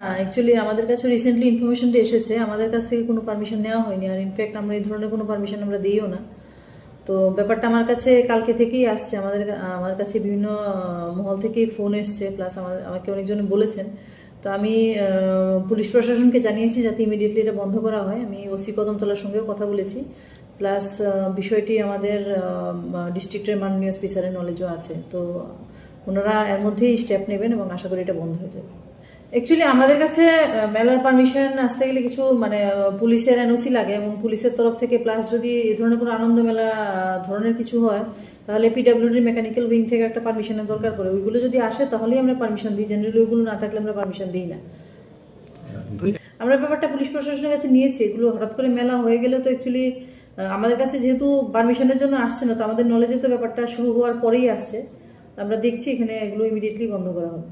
Actually আমাদের কাছে recently ইনফরমেশনটা এসেছে। আমাদের কাছ থেকে কোনো পারমিশন নেওয়া হয়নি। আর ইনফ্যাক্ট আমরা এই ধরনের কোনো পারমিশন আমরা দিইও না। তো ব্যাপারটা আমার কাছে কালকে থেকেই আসছে। আমাদের আমার কাছে বিভিন্ন মহল থেকেই ফোন এসছে। প্লাস আমাদের আমাকে অনেকজনে বলেছেন। তো আমি পুলিশ প্রশাসনকে জানিয়েছি যাতে ইমিডিয়েটলি এটা বন্ধ করা হয়। আমি ওসি কদমতলার সঙ্গেও কথা বলেছি। প্লাস বিষয়টি আমাদের ডিস্ট্রিক্টের মাননীয় স্পিসারের নলেজও আছে। তো ওনারা এর মধ্যেই স্টেপ নেবেন এবং আশা করি এটা বন্ধ হয়ে যাবে। অ্যাকচুয়ালি আমাদের কাছে মেলার পারমিশন আসতে গেলে কিছু মানে পুলিশের এনওসি লাগে এবং পুলিশের তরফ থেকে প্লাস যদি এ ধরনের কোনো আনন্দ মেলা ধরনের কিছু হয়, তাহলে পিডাব্লিউডির মেকানিক্যাল উইং থেকে একটা পারমিশনের দরকার পড়ে। ওইগুলো যদি আসে, তাহলেই আমরা পারমিশন দিই। জেনারেলি ওইগুলো না থাকলে আমরা পারমিশন দিই না। আমরা ব্যাপারটা পুলিশ প্রশাসনের কাছে নিয়েছি। এগুলো হঠাৎ করে মেলা হয়ে গেলে তো অ্যাকচুয়ালি আমাদের কাছে যেহেতু পারমিশনের জন্য আসছে না, তো আমাদের নলেজে তো ব্যাপারটা শুরু হওয়ার পরেই আসছে। আমরা দেখছি, এখানে এগুলো ইমিডিয়েটলি বন্ধ করা হবে।